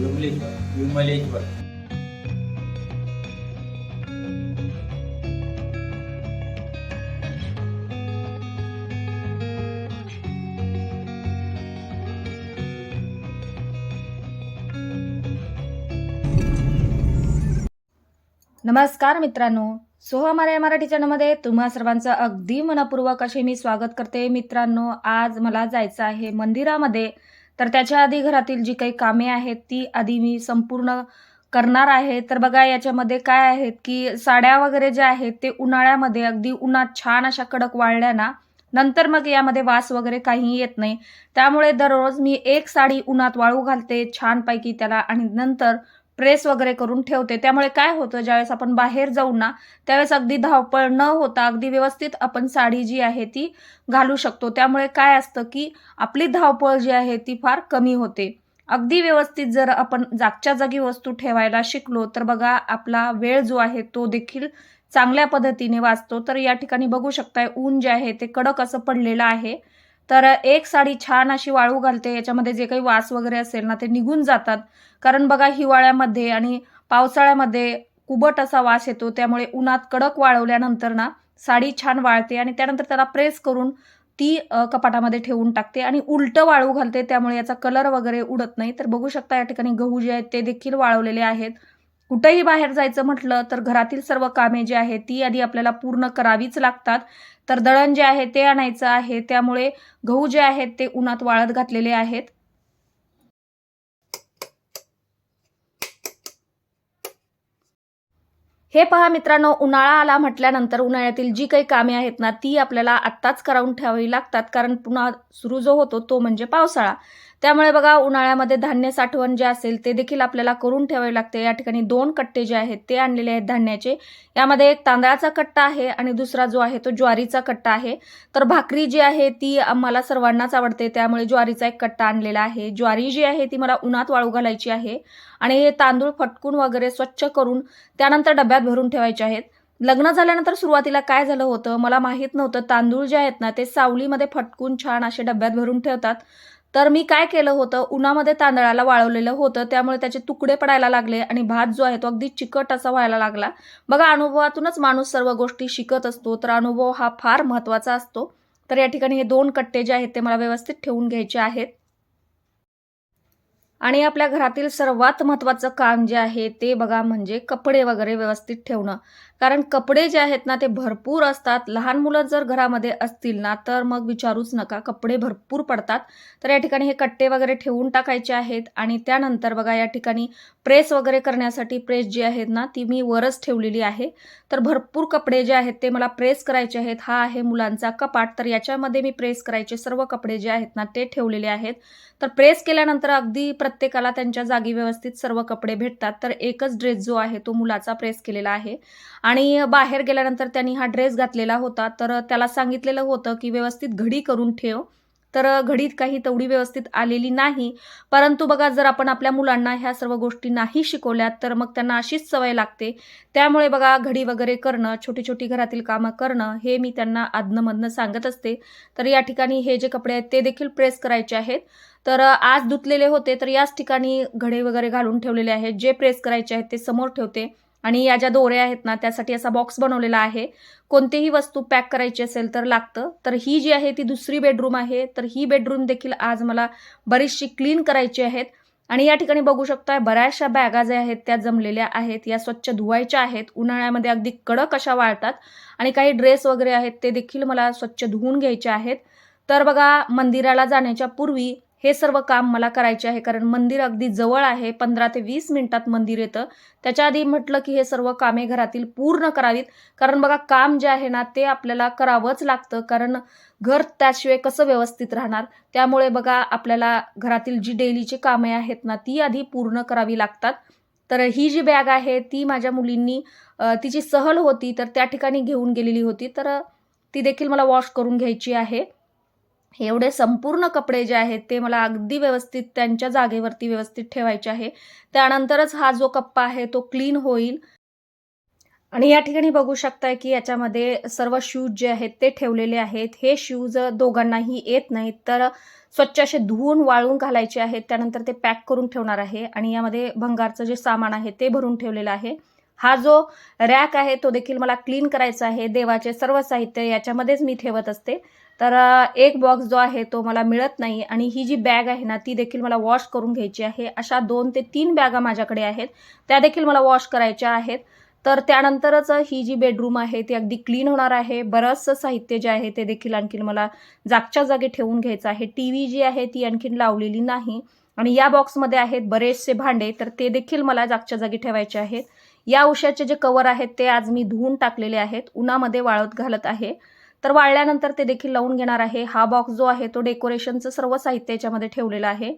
विमलेश्वर विमलेश्वर. नमस्कार मित्रांनो. सोहमारे मराठी चॅनलमध्ये तुम्हा सर्वांचं अगदी मनपूर्वक असे मी स्वागत करते. मित्रांनो आज मला जायचं आहे मंदिरामध्ये. तर त्याच्या आधी घरातील जी काही कामे आहेत ती आधी मी संपूर्ण करणार आहे. तर बघा याच्यामध्ये काय आहेत की साड्या वगैरे ज्या आहेत ते उन्हाळ्यामध्ये अगदी उन्हात छान अशा कडक वाळल्या ना नंतर मग यामध्ये वास वगैरे काही येत नाही. त्यामुळे दररोज मी एक साडी उन्हात वाळू घालते छानपैकी त्याला आणि नंतर प्रेस वगैरे करून ठेवते. त्यामुळे काय होतं ज्यावेळेस आपण बाहेर जाऊ ना त्यावेळेस अगदी धावपळ न होता अगदी व्यवस्थित आपण साडी जी आहे ती घालू शकतो. त्यामुळे काय असतं की आपली धावपळ जी आहे ती फार कमी होते. अगदी व्यवस्थित जर आपण जागच्या जागी वस्तू ठेवायला शिकलो तर बघा आपला वेळ जो आहे तो देखील चांगल्या पद्धतीने वाचतो. तर या ठिकाणी बघू शकताय ऊन जे आहे ते कडक असं पडलेलं आहे. तर एक साडी छान अशी वाळू घालते याच्यामध्ये जे काही वास वगैरे असेल ना ते निघून जातात. कारण बघा हिवाळ्यामध्ये आणि पावसाळ्यामध्ये कुबट असा वास येतो त्यामुळे उन्हात कडक वाळवल्यानंतर ना साडी छान वाळते आणि त्यानंतर त्याला प्रेस करून ती कपाटामध्ये ठेवून टाकते आणि उलटं वाळू घालते त्यामुळे याचा कलर वगैरे उडत नाही. तर बघू शकता या ठिकाणी गहू जे आहेत ते देखील वाळवलेले आहेत. कुठेही बाहेर जायचं म्हटलं तर घरातील सर्व कामे जी आहेत ती आधी आपल्याला पूर्ण करावीच लागतात. तर दळण जे आहे ते आणायचं आहे. त्यामुळे गहू जे आहेत ते उन्हात वाळत घातलेले आहेत. हे पहा मित्रांनो उन्हाळा आला म्हटल्यानंतर उन्हाळ्यातील जी काही कामे आहेत ना ती आपल्याला आत्ताच करावून ठेवावी लागतात. कारण पुन्हा सुरू जो होतो तो म्हणजे पावसाळा. त्यामुळे बघा उन्हाळ्यामध्ये धान्य साठवण जे असेल ते देखील आपल्याला करून ठेवावे लागते. या ठिकाणी दोन कट्टे जे आहेत ते आणलेले आहेत धान्याचे. यामध्ये एक तांदळाचा कट्टा आहे आणि दुसरा जो आहे तो ज्वारीचा कट्टा आहे. तर भाकरी जी आहे ती आम्हाला सर्वांनाच आवडते. त्यामुळे ज्वारीचा एक कट्टा आणलेला आहे. ज्वारी जी आहे ती मला उन्हात वाळू घालायची आहे आणि हे तांदूळ फटकून वगैरे स्वच्छ करून त्यानंतर डब्यात भरून ठेवायचे आहेत. लग्न झाल्यानंतर सुरुवातीला काय झालं होतं मला माहीत नव्हतं. तांदूळ जे आहेत ना ते सावलीमध्ये फटकून छान असे डब्यात भरून ठेवतात. तर मी काय केलं होतं? उन्हामध्ये तांदळाला वाळवलेलं होतं. त्यामुळे त्याचे तुकडे पडायला लागले आणि भात जो आहे तो अगदी चिकट असा व्हायला लागला. बघा अनुभवातूनच माणूस सर्व गोष्टी शिकत असतो. तर अनुभव हा फार महत्त्वाचा असतो. तर या ठिकाणी हे दोन कट्टे जे आहेत ते मला व्यवस्थित ठेवून घ्यायचे आहेत. आणि आपल्या घरातील सर्वात महत्त्वाचं काम जे आहे ते बघा म्हणजे कपडे वगैरे व्यवस्थित ठेवणं. कारण कपडे जे आहेत ना ते भरपूर असतात. लहान मुलं जर घरामध्ये असतील ना तर मग विचारूच नका. कपडे भरपूर पडतात. तर या ठिकाणी हे कट्टे वगैरे ठेवून टाकायचे आहेत आणि त्यानंतर बघा या ठिकाणी प्रेस वगैरे करण्यासाठी प्रेस जी आहेत ना ती मी वरच ठेवलेली आहे. तर भरपूर कपडे जे आहेत ते मला प्रेस करायचे आहेत. हा आहे मुलांचा कपाट. तर याच्यामध्ये मी प्रेस करायचे सर्व कपडे जे आहेत ना ते ठेवलेले आहेत. तर प्रेस केल्यानंतर अगदी प्रत्येकाला त्यांच्या जागी व्यवस्थित सर्व कपडे भेटतात. तर एकच ड्रेस जो आहे तो मुलाचा प्रेस केलेला आहे. आणि बाहेर गेल्यानंतर त्यांनी हा ड्रेस घातलेला होता. तर त्याला सांगितलेलं होतं की व्यवस्थित घडी करून ठेव. तर घडीत काही तेवढी व्यवस्थित आलेली नाही. परंतु बघा जर आपण आपल्या मुलांना ह्या सर्व गोष्टी नाही शिकवल्या तर मग त्यांना अशीच सवय लागते. त्यामुळे बघा घडी वगैरे करणं छोटी छोटी घरातील कामं करणं हे मी त्यांना आदनमधनं सांगत असते. तर या ठिकाणी हे जे कपडे आहेत ते देखील प्रेस करायचे आहेत. तर आज धुतलेले होते तर याच ठिकाणी घडे वगैरे घालून ठेवलेले आहेत. जे प्रेस करायचे आहेत ते समोर ठेवते. आणि या ज्या दोऱ्या आहेत ना त्यासाठी असा बॉक्स बनवलेला आहे. कोणतीही वस्तू पॅक करायची असेल तर लागतं. तर ही जी आहे ती दुसरी बेडरूम आहे. तर ही बेडरूम देखील आज मला बरीचशी क्लीन करायची आहेत. आणि या ठिकाणी बघू शकताय बऱ्याचशा बॅगा ज्या आहेत त्या जमलेल्या आहेत. या स्वच्छ धुवायच्या आहेत. उन्हाळ्यामध्ये अगदी कडक अशा वाळतात. आणि काही ड्रेस वगैरे आहेत ते देखील मला स्वच्छ धुवून घ्यायचे आहेत. तर बघा मंदिराला जाण्याच्या पूर्वी हे सर्व काम मला करायचे आहे कारण मंदिर अगदी जवळ आहे पंधरा ते वीस मिनिटात मंदिर येतं. त्याच्या आधी म्हटलं की हे सर्व कामे घरातील पूर्ण करावीत कारण बघा काम जे आहे ना ते आपल्याला करावंच लागतं कारण घर त्याशिवाय कसं व्यवस्थित राहणार? त्यामुळे बघा आपल्याला घरातील जी डेलीची कामे आहेत ना ती आधी पूर्ण करावी लागतात. तर ही जी बॅग आहे ती माझ्या मुलींनी तिची सहल होती तर त्या ठिकाणी घेऊन गेलेली होती. तर ती देखील मला वॉश करून घ्यायची आहे. एवढे संपूर्ण कपडे जे आहेत ते मला अगदी व्यवस्थित त्यांच्या जागेवरती व्यवस्थित ठेवायचे आहे. त्यानंतरच हा जो कप्पा आहे तो क्लीन होईल. आणि या ठिकाणी बघू शकताय की याच्यामध्ये सर्व शूज जे आहेत ते ठेवलेले आहेत. हे शूज दोघांनाही येत नाहीत तर स्वच्छ असे धुवून वाळून घालायचे आहेत. त्यानंतर ते पॅक करून ठेवणार आहे. आणि यामध्ये भंगारचं जे सामान आहे ते भरून ठेवलेलं आहे. हा जो रॅक आहे तो देखील मला क्लीन करायचा आहे. देवाचे सर्व साहित्य याच्यामध्येच मी ठेवत असते. तर एक बॉक्स जो आहे तो मला मिळत नाही आणि ही जी बॅग आहे ना ती देखील मला वॉश करून घ्यायची आहे. अशा दोन ते तीन बॅगा माझ्याकडे आहेत. त्या देखील मला वॉश करायच्या आहेत. तर त्यानंतरच ही जी बेडरूम आहे ती अगदी क्लीन होणार आहे. बरंचसं साहित्य जे आहे ते देखील आणखीन मला जागच्या जागी ठेवून घ्यायचं आहे. टी व्ही जी आहे ती आणखीन लावलेली नाही. आणि या बॉक्समध्ये आहेत बरेचसे भांडे तर ते देखील मला जागच्या जागी ठेवायचे आहेत. या उशाचे जे कवर आहेत ते आज मी धुवून टाकलेले आहेत. उन्हामध्ये वाळत घालत आहे. तर वाळल्यानंतर ते देखील लावून घेणार आहे. हा बॉक्स जो आहे तो डेकोरेशनचं सर्व साहित्य याच्यामध्ये ठेवलेलं आहे.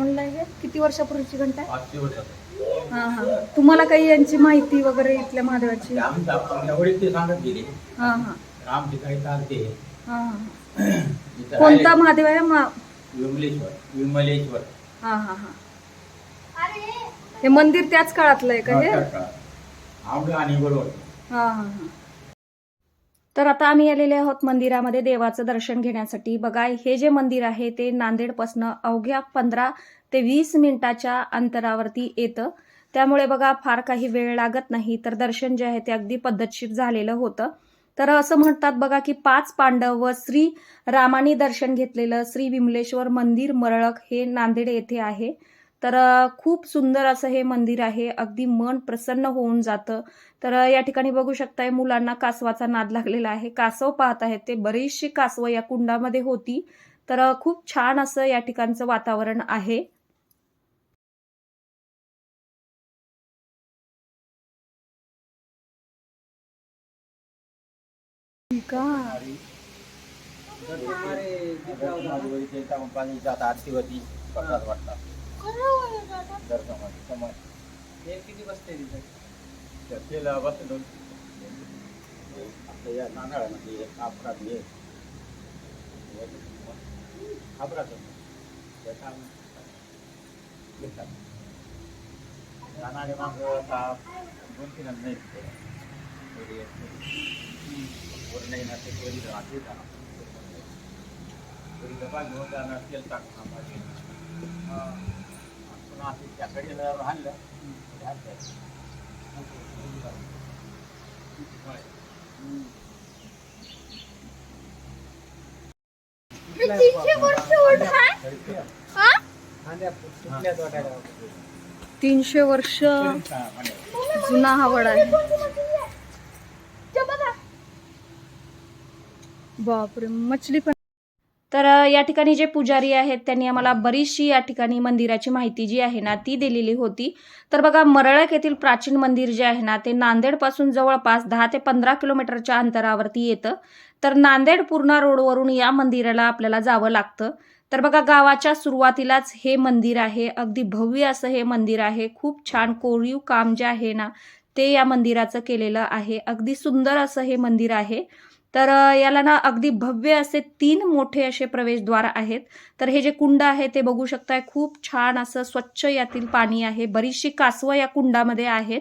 म्हणलं हे? किती वर्षापूर्वीची घंटा आहे? हां हां तुम्हाला काही यांची माहिती वगैरे इथल्या महादेवाची? हां हां. हां हां. कोणता महादेव आहे? विमलेश्वर विमलेश्वर. हां हां हां. हे मंदिर त्याच काळातलं आहे का हे? आवडं आणि बरोबर. हां हां हां. तर आता आम्ही आलेले आहोत मंदिरामध्ये देवाचं दर्शन घेण्यासाठी. बघा हे जे मंदिर आहे ते नांदेडपासनं अवघ्या पंधरा ते वीस मिनिटाच्या अंतरावरती येतं. त्यामुळे बघा फार काही वेळ लागत नाही. तर दर्शन जे आहे ते अगदी पद्धतशीर झालेलं होतं. तर असं म्हणतात बघा की पाच पांडव व श्री रामानी दर्शन घेतलेलं श्री विमलेश्वर मंदिर मरळक हे नांदेड येथे आहे. तर खूप सुंदर असं हे मंदिर आहे. अगदी मन प्रसन्न होऊन जातं. तर या ठिकाणी बघू शकताय मुलांना कासवाचा नाद लागलेला आहे. कासव पाहत आहेत ते. बरीचशी कासवं या कुंडामध्ये होती. तर खूप छान असं या ठिकाणचं वातावरण आहे. का आरती होती. वाटता दर्शनामध्ये समाज किती बसते तिथे बसलो आपल्या या नांदळामध्ये एक अपराध हे. अपराध त्याचा जाणारे माग आता दोन तीन नाही वर नाही ना ते वरी राहते जाणार डबा घेऊन जाणार तेल टाकणार असं राहिलं तीनशे वर्ष जुना हा वडा आहे. बापरे मछली पण तर या ठिकाणी जे पुजारी आहेत त्यांनी आम्हाला बरीचशी या ठिकाणी मंदिराची माहिती जी आहे ना ती दिलेली होती. तर बघा मरळक येथील प्राचीन मंदिर जे आहे ना ते नांदेडपासून जवळपास दहा ते पंधरा किलोमीटरच्या अंतरावरती येतं. तर नांदेड पूर्णा रोडवरून या मंदिराला आपल्याला जावं लागतं. तर बघा गावाच्या सुरुवातीलाच हे मंदिर आहे. अगदी भव्य असं हे मंदिर आहे. खूप छान कोरीव काम जे आहे ना ते या मंदिराचं केलेलं आहे. अगदी सुंदर असं हे मंदिर आहे. तर याला ना अगदी भव्य असे तीन मोठे असे प्रवेशद्वार आहेत. तर हे जे कुंड आहे ते बघू शकताय खूप छान असं स्वच्छ यातील पाणी आहे. बरीचशी कासवं या कुंडामध्ये आहेत.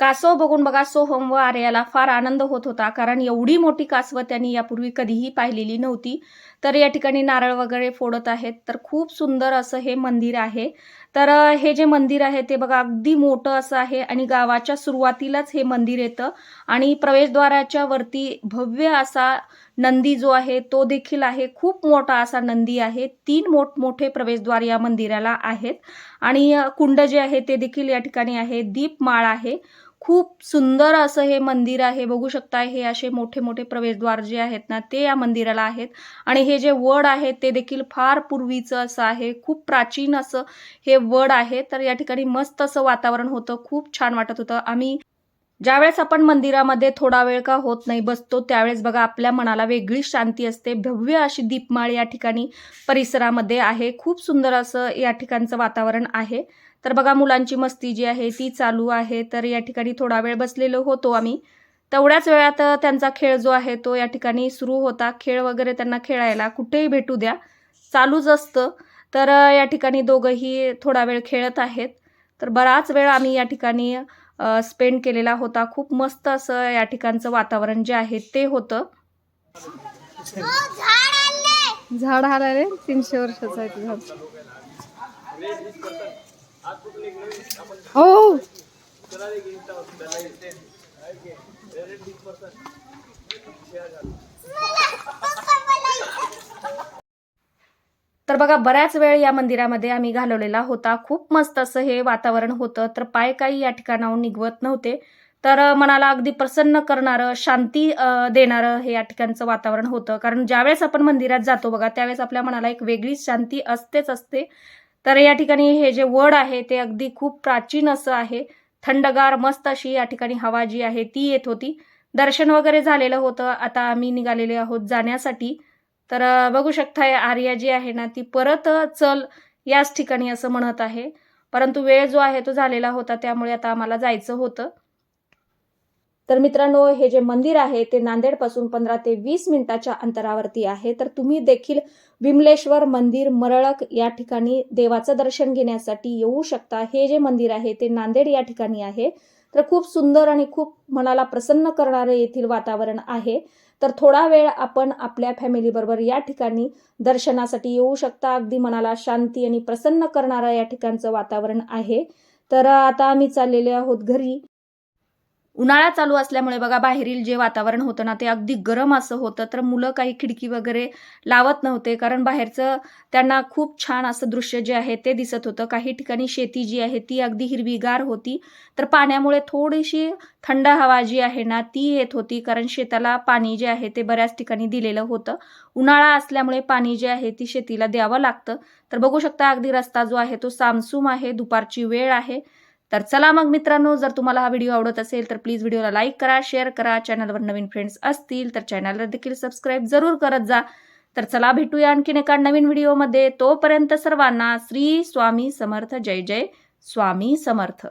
कासव बघून बघा सोहम व आर्याला फार आनंद होत होता. कारण एवढी मोठी कासवं त्यांनी यापूर्वी कधीही पाहिलेली नव्हती. तर या ठिकाणी नारळ वगैरे फोडत आहेत. तर खूप सुंदर असं हे मंदिर आहे. तर हे जे मंदिर आहे ते बघा अगदी मोठं असं आहे आणि गावाच्या सुरुवातीलाच हे मंदिर येतं. आणि प्रवेशद्वाराच्या वरती भव्य असा नंदी जो आहे तो देखील आहे. खूप मोठा असा नंदी आहे. तीन मोठमोठे प्रवेशद्वार या मंदिराला आहेत. आणि कुंड जे आहे ते देखील या ठिकाणी आहे. दीपमाळ आहे. खूप सुंदर असं हे मंदिर आहे. बघू शकता हे असे मोठे मोठे प्रवेशद्वार जे आहेत ना ते या मंदिराला आहेत. आणि हे जे वड आहे ते देखील फार पूर्वीचं असं आहे. खूप प्राचीन असं हे वड आहे. तर या ठिकाणी मस्त असं वातावरण होतं. खूप छान वाटत होतं. आम्ही ज्यावेळेस आपण मंदिरामध्ये थोडा वेळ का होत नाही बसतो त्यावेळेस बघा आपल्या मनाला वेगळी शांती असते. भव्य अशी दीपमाळ या ठिकाणी परिसरामध्ये आहे. खूप सुंदर असं या ठिकाणचं वातावरण आहे. तर बघा मुलांची मस्ती जी आहे ती चालू आहे. तर या ठिकाणी थोडा वेळ बसलेलो होतो आम्ही. तेवढ्याच वेळात त्यांचा खेळ जो आहे तो या ठिकाणी सुरू होता. खेळ वगैरे त्यांना खेळायला कुठेही भेटू द्या. चालूच असतं. तर या ठिकाणी दोघंही थोडा वेळ खेळत आहेत. तर बराच वेळ आम्ही या ठिकाणी स्पेंड केलेला होता. खूप मस्त असं या ठिकाणचं वातावरण जे आहे ते होतं. झाड आलाय तीनशे वर्षाचं आहे ते झाड. हो, हो तर बघा बऱ्याच वेळ या मंदिरामध्ये आम्ही घालवलेला होता. खूप मस्त असं हे वातावरण होतं. तर पाय काही या ठिकाणाहून निघवत नव्हते. तर मनाला अगदी प्रसन्न करणारं शांती देणारं हे या ठिकाणचं वातावरण होतं. कारण ज्यावेळेस आपण मंदिरात जातो बघा त्यावेळेस आपल्या मनाला एक वेगळीच शांती असतेच असते. तर या ठिकाणी हे जे वड आहे ते अगदी खूप प्राचीन असं आहे. थंडगार मस्त अशी या ठिकाणी हवा जी आहे ती येत होती. दर्शन वगैरे झालेलं होतं. आता आम्ही निघालेले आहोत जाण्यासाठी. तर बघू शकता आर्या जी आहे ना ती परत चल याच ठिकाणी असं म्हणत आहे. परंतु वेळ जो आहे तो झालेला होता त्यामुळे आता आम्हाला जायचं होतं. तर मित्रांनो हे जे मंदिर आहे ते नांदेडपासून पंधरा ते वीस मिनिटाच्या अंतरावरती आहे. तर तुम्ही देखील विमलेश्वर मंदिर मरळक या ठिकाणी देवाचं दर्शन घेण्यासाठी येऊ शकता. हे जे मंदिर आहे ते नांदेड या ठिकाणी आहे. तर खूप सुंदर आणि खूप मनाला प्रसन्न करणारे येथील वातावरण आहे. तर थोडा वेळ आपण आपल्या फॅमिलीबरोबर या ठिकाणी दर्शनासाठी येऊ शकता. अगदी मनाला शांती आणि प्रसन्न करणारं या ठिकाणचं वातावरण आहे. तर आता आम्ही चाललेले आहोत घरी. उन्हाळा चालू असल्यामुळे बघा बाहेरील जे वातावरण होतं ना ते अगदी गरम असं होतं. तर मुलं काही खिडकी वगैरे लावत नव्हते. कारण बाहेरचं त्यांना खूप छान असं दृश्य जे आहे ते दिसत होतं. काही ठिकाणी शेती जी आहे ती अगदी हिरवीगार होती. तर पाण्यामुळे थोडीशी थंड हवा जी आहे ना ती येत होती. कारण शेताला पाणी जे आहे ते बऱ्याच ठिकाणी दिलेलं होतं. उन्हाळा असल्यामुळे पाणी जे आहे ती शेतीला द्यावं लागतं. तर बघू शकता अगदी रस्ता जो आहे तो सामसूम आहे. दुपारची वेळ आहे. तर चला मग मित्रांनो जर तुम्हाला हा व्हिडिओ आवडत असेल तर प्लीज व्हिडिओला लाईक करा शेअर करा. चॅनलवर नवीन फ्रेंड्स असतील तर चॅनलला देखील सबस्क्राईब जरूर करत जा. तर चला भेटूया आणखीन एका नवीन व्हिडिओमध्ये तोपर्यंत सर्वांना श्री स्वामी समर्थ. जय जय स्वामी समर्थ.